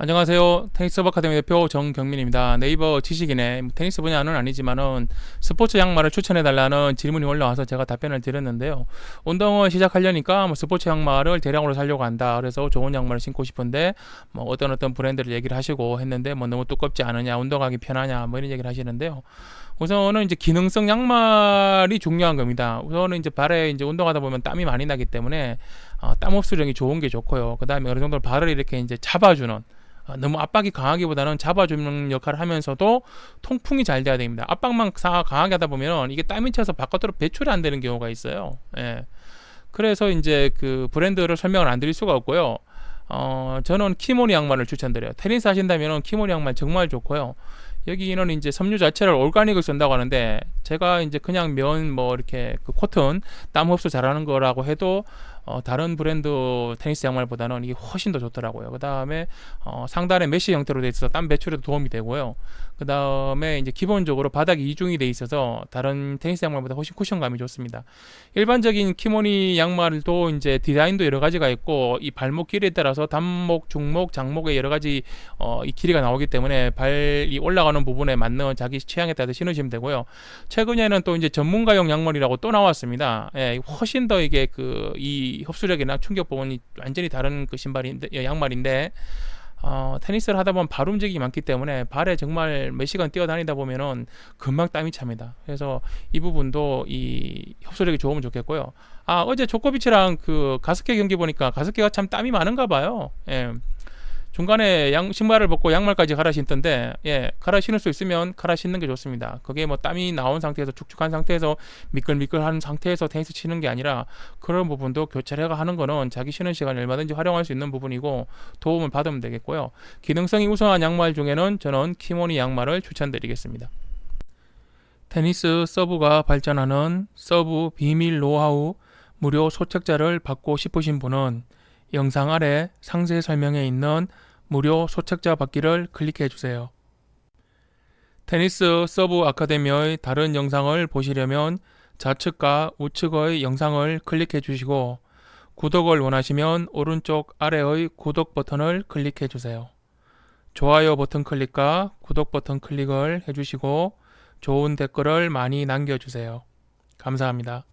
안녕하세요. 테니스 아카데미 대표 정경민입니다. 네이버 지식인의 테니스 분야는 아니지만은 스포츠 양말을 추천해 달라는 질문이 올라와서 제가 답변을 드렸는데요. 운동을 시작하려니까 뭐 스포츠 양말을 대량으로 사려고 한다. 그래서 좋은 양말을 신고 싶은데 뭐 어떤 어떤 브랜드를 얘기를 하시고 했는데 뭐 너무 두껍지 않으냐, 운동하기 편하냐 뭐 이런 얘기를 하시는데요. 우선은 이제 기능성 양말이 중요한 겁니다. 우선은 이제 발에 이제 운동하다 보면 땀이 많이 나기 때문에 어, 땀 흡수력이 좋은 게 좋고요. 그 다음에 어느 정도 발을 이렇게 이제 잡아주는 어, 너무 압박이 강하기보다는 잡아주는 역할을 하면서도 통풍이 잘 돼야 됩니다. 압박만 사- 강하게 하다 보면 이게 땀이 차서 바깥으로 배출이 안 되는 경우가 있어요. 예. 그래서 이제 그 브랜드를 설명을 안 드릴 수가 없고요. 어, 저는 키모니 양말을 추천드려요. 테니스 하신다면 키모니 양말 정말 좋고요. 여기는 이제 섬유 자체를 올가닉을 쓴다고 하는데 제가 이제 그냥 면 뭐 이렇게 그 코튼 땀 흡수 잘하는 거라고 해도 어, 다른 브랜드 테니스 양말보다는 이게 훨씬 더 좋더라고요. 그 다음에 어, 상단에 메쉬 형태로 돼 있어서 땀 배출에도 도움이 되고요. 그 다음에 이제 기본적으로 바닥이 이중이 돼 있어서 다른 테니스 양말보다 훨씬 쿠션감이 좋습니다. 일반적인 키모니 양말도 이제 디자인도 여러 가지가 있고 이 발목 길이에 따라서 단목, 중목, 장목의 여러 가지 어, 이 길이가 나오기 때문에 발이 올라가는 부분에 맞는 자기 취향에 따라 신으시면 되고요. 최근에는 또 이제 전문가용 양말이라고 또 나왔습니다. 예, 훨씬 더 이게 그이 흡수력이나 충격 부분이 완전히 다른 그 신발인데 예, 양말인데 어, 테니스를 하다 보면 발 움직임이 많기 때문에 발에 정말 몇 시간 뛰어다니다 보면은 금방 땀이 찹니다. 그래서 이 부분도 이 흡수력이 좋으면 좋겠고요. 아 어제 조코비치랑 그 가스케 경기 보니까 가스케가 참 땀이 많은가 봐요. 예. 중간에 양 신발을 벗고 양말까지 갈아 신던데 예 갈아 신을 수 있으면 갈아 신는 게 좋습니다. 그게 뭐 땀이 나온 상태에서 축축한 상태에서 미끌미끌한 상태에서 테니스 치는 게 아니라 그런 부분도 교체를 하는 거는 자기 쉬는 시간에 얼마든지 활용할 수 있는 부분이고 도움을 받으면 되겠고요. 기능성이 우수한 양말 중에는 저는 키모니 양말을 추천드리겠습니다. 테니스 서브가 발전하는 서브 비밀 노하우 무료 소책자를 받고 싶으신 분은 영상 아래 상세 설명에 있는 무료 소책자 받기를 클릭해 주세요. 테니스 서브 아카데미의 다른 영상을 보시려면 좌측과 우측의 영상을 클릭해 주시고 구독을 원하시면 오른쪽 아래의 구독 버튼을 클릭해 주세요. 좋아요 버튼 클릭과 구독 버튼 클릭을 해주시고 좋은 댓글을 많이 남겨주세요. 감사합니다.